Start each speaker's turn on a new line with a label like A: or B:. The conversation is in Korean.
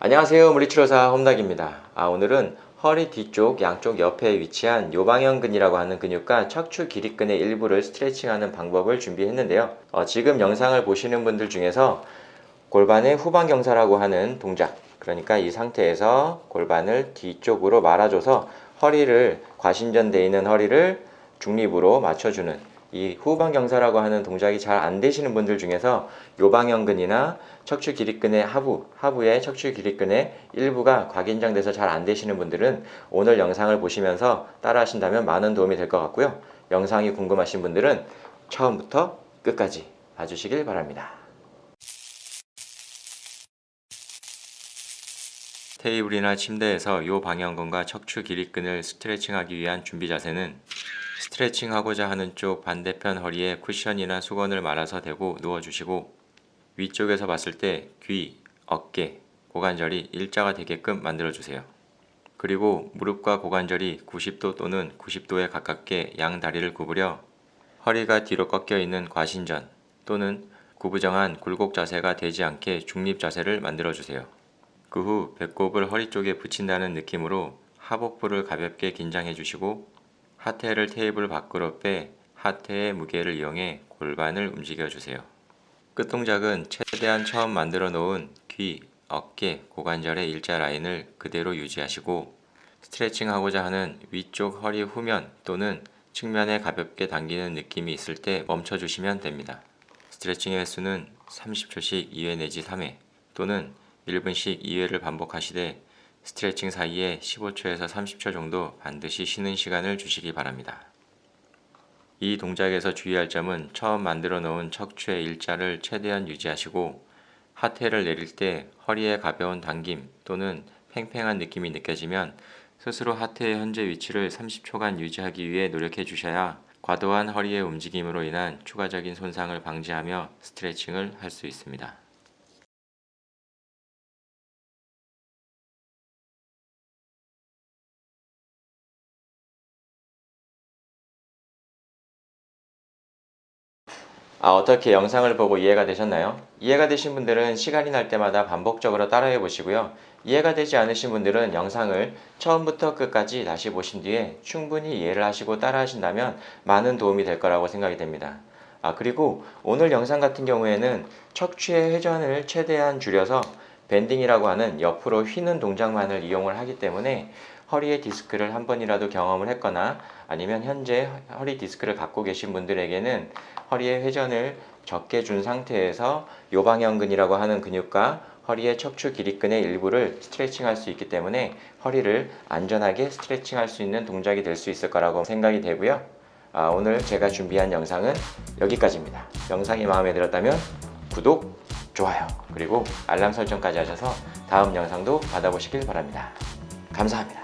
A: 안녕하세요. 물리치료사 홈락입니다. 아, 오늘은 허리 뒤쪽 양쪽 옆에 위치한 요방형근이라고 하는 근육과 척추 기립근의 일부를 스트레칭하는 방법을 준비했는데요. 어, 지금 영상을 보시는 분들 중에서 골반의 후방경사라고 하는 동작 그러니까 이 상태에서 골반을 뒤쪽으로 말아줘서 허리를 과신전되어 있는 허리를 중립으로 맞춰주는 이 후방 경사라고 하는 동작이 잘 안 되시는 분들 중에서 요방형근이나 척추 기립근의 하부, 하부의 척추 기립근의 일부가 과긴장돼서 잘 안 되시는 분들은 오늘 영상을 보시면서 따라 하신다면 많은 도움이 될 것 같고요. 영상이 궁금하신 분들은 처음부터 끝까지 봐주시길 바랍니다. 테이블이나 침대에서 요 방향근과 척추 기립근을 스트레칭하기 위한 준비 자세는 스트레칭 하고자 하는 쪽 반대편 허리에 쿠션이나 수건을 말아서 대고 누워주시고 위쪽에서 봤을 때 귀, 어깨, 고관절이 일자가 되게끔 만들어주세요. 그리고 무릎과 고관절이 90도 또는 90도에 가깝게 양 다리를 구부려 허리가 뒤로 꺾여 있는 과신전 또는 구부정한 굴곡 자세가 되지 않게 중립 자세를 만들어주세요. 그 후 배꼽을 허리 쪽에 붙인다는 느낌으로 하복부를 가볍게 긴장해 주시고 하태를 테이블 밖으로 빼 하태의 무게를 이용해 골반을 움직여 주세요. 끝 동작은 최대한 처음 만들어 놓은 귀, 어깨, 고관절의 일자 라인을 그대로 유지하시고 스트레칭 하고자 하는 위쪽 허리 후면 또는 측면에 가볍게 당기는 느낌이 있을 때 멈춰 주시면 됩니다. 스트레칭의 횟수는 30초씩 2회 내지 3회 또는 1분씩 2회를 반복하시되 스트레칭 사이에 15초에서 30초 정도 반드시 쉬는 시간을 주시기 바랍니다. 이 동작에서 주의할 점은 처음 만들어 놓은 척추의 일자를 최대한 유지하시고 하태를 내릴 때 허리의 가벼운 당김 또는 팽팽한 느낌이 느껴지면 스스로 하태의 현재 위치를 30초간 유지하기 위해 노력해 주셔야 과도한 허리의 움직임으로 인한 추가적인 손상을 방지하며 스트레칭을 할 수 있습니다. 아, 어떻게 영상을 보고 이해가 되셨나요? 이해가 되신 분들은 시간이 날 때마다 반복적으로 따라해 보시고요. 이해가 되지 않으신 분들은 영상을 처음부터 끝까지 다시 보신 뒤에 충분히 이해를 하시고 따라 하신다면 많은 도움이 될 거라고 생각이 됩니다. 아, 그리고 오늘 영상 같은 경우에는 척추의 회전을 최대한 줄여서 밴딩이라고 하는 옆으로 휘는 동작만을 이용을 하기 때문에 허리의 디스크를 한 번이라도 경험을 했거나 아니면 현재 허리 디스크를 갖고 계신 분들에게는 허리의 회전을 적게 준 상태에서 요방형근이라고 하는 근육과 허리의 척추 기립근의 일부를 스트레칭 할 수 있기 때문에 허리를 안전하게 스트레칭 할 수 있는 동작이 될 수 있을 거라고 생각이 되고요. 아, 오늘 제가 준비한 영상은 여기까지입니다. 영상이 마음에 들었다면 구독, 좋아요, 그리고 알람 설정까지 하셔서 다음 영상도 받아보시길 바랍니다. 감사합니다.